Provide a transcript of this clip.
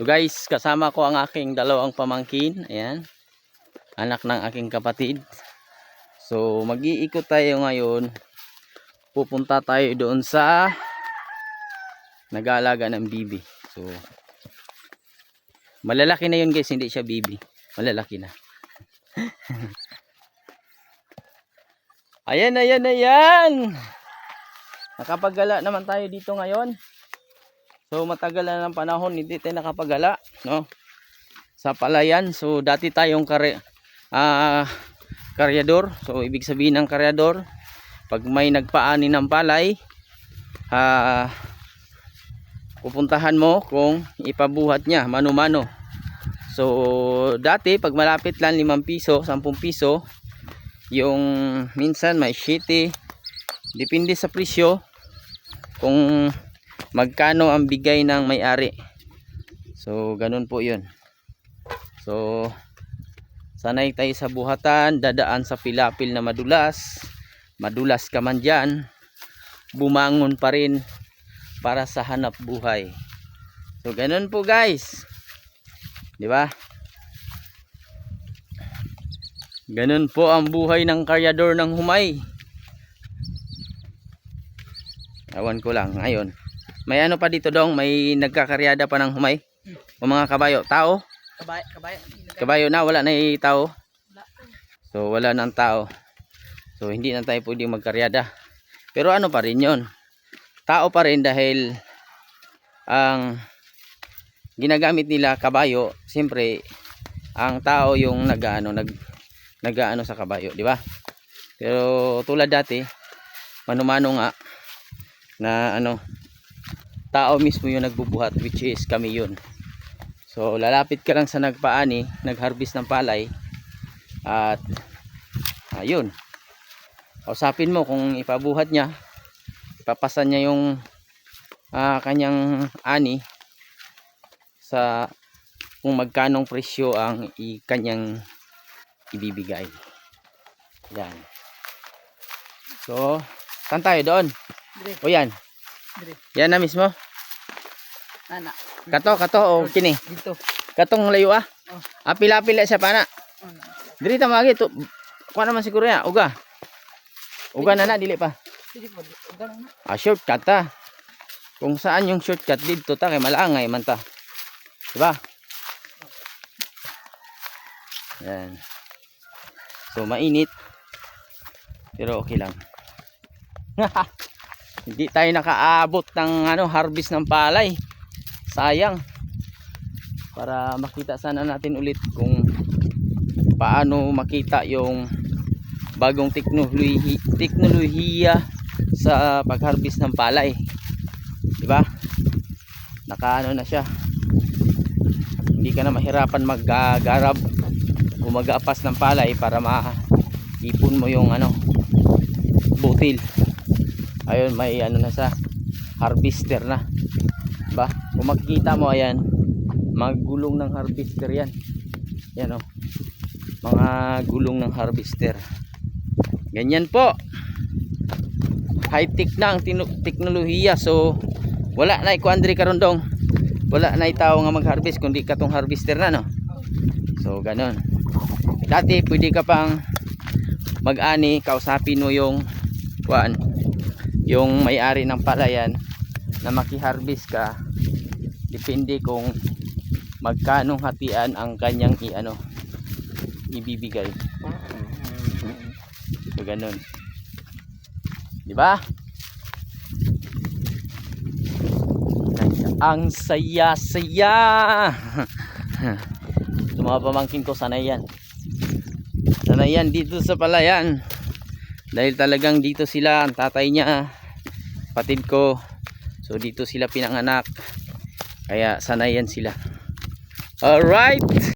So guys, kasama ko ang aking dalawang pamangkin. Ayan. Anak ng aking kapatid. So mag-iikot tayo ngayon. Pupunta tayo doon sa nag-aalaga ng bibi. So malalaki na yun guys, hindi siya bibi. Malalaki na. ayan, ayan, ayan. Nakapagala naman tayo dito ngayon. So matagal na ng panahon hindi tayo nakapagala, no? Sa palayan. So dati tayong kare ah karyador. So ibig sabihin ng karyador, pag may nagpaani ng palay, ah pupuntahan mo kung ipabuhat niya mano-mano. So dati pag malapit lang 5 piso, 10 piso, yung minsan may shitty depende sa presyo kung magkano ang bigay ng may-ari. So, ganun po 'yun. So, sanay tayo sa buhatan, dadaan sa pilapil na madulas. Madulas ka man diyan, bumangon pa rin para sa hanap buhay. So, ganun po guys. 'Di ba? Ganun po ang buhay ng karyador ng humay. Awan ko lang ngayon. May ano pa dito dong, may nagkakaryada pa ng humay. O mga kabayo, tao. Kabay, kabay. Kabayo na, wala na yung tao. So wala nang tao. So hindi na tayo pwedeng magkaryada. Pero ano pa rin yon Tao pa rin dahil ang ginagamit nila kabayo, siyempre ang tao yung nag-ano, nag nag-ano sa kabayo, di ba? Pero tulad dati, mano-mano nga na ano tao mismo yung nagbubuhat which is kami yun. So lalapit ka lang sa nagpaani nagharvest ng palay at ayun. Kausapin mo kung ipabuhat niya ipapasan niya yung ah, kanyang ani sa kung magkanong presyo ang i kanyang ibibigay. Yan. So saan tayo doon? Dire, o yan. Dire. yan na mismo Nana. kato kato o kini Dito. katong layo ah Oh. ah pila-pila sa pana Oh, na. diri ta magi to kuha naman siguro ya uga uga na na dili pa po. Ganun na. ah shortcut ta kung saan yung shortcut dito ta kay malaangay man ta diba yan so mainit pero okay lang hindi tayo nakaabot ng ano harvest ng palay sayang. Para makita sana natin ulit kung paano makita yung bagong teknolohi teknolohiya sa pagharvest ng palay. Di ba nakaano na siya. Hindi ka na mahirapan maggagarab o mag-aapas ng palay para maipon mo yung ano butil. Ayun may ano na sa harvester na. Ba kung makikita mo ayan magulong ng harvester yan. Yan o mga gulong ng harvester. Ganyan po. High tech na ang teknolohiya. So wala na ikuandri karundong wala na tao nga mag harvest kundi katong harvester na no? So ganon dati pwede ka pang mag-ani kausapin mo yung kuan yung may-ari ng palayan na maki-harvest ka depende kung magkanong hatian ang kanyang i-ano ibibigay. So ganun. Di ba? Ang saya saya sa mga pamangkin ko sanay yan. Sanay yan dito sa palayan. Dahil talagang dito sila ang tatay niya patid ko. So dito sila pinanganak kaya sanay yan sila. Alright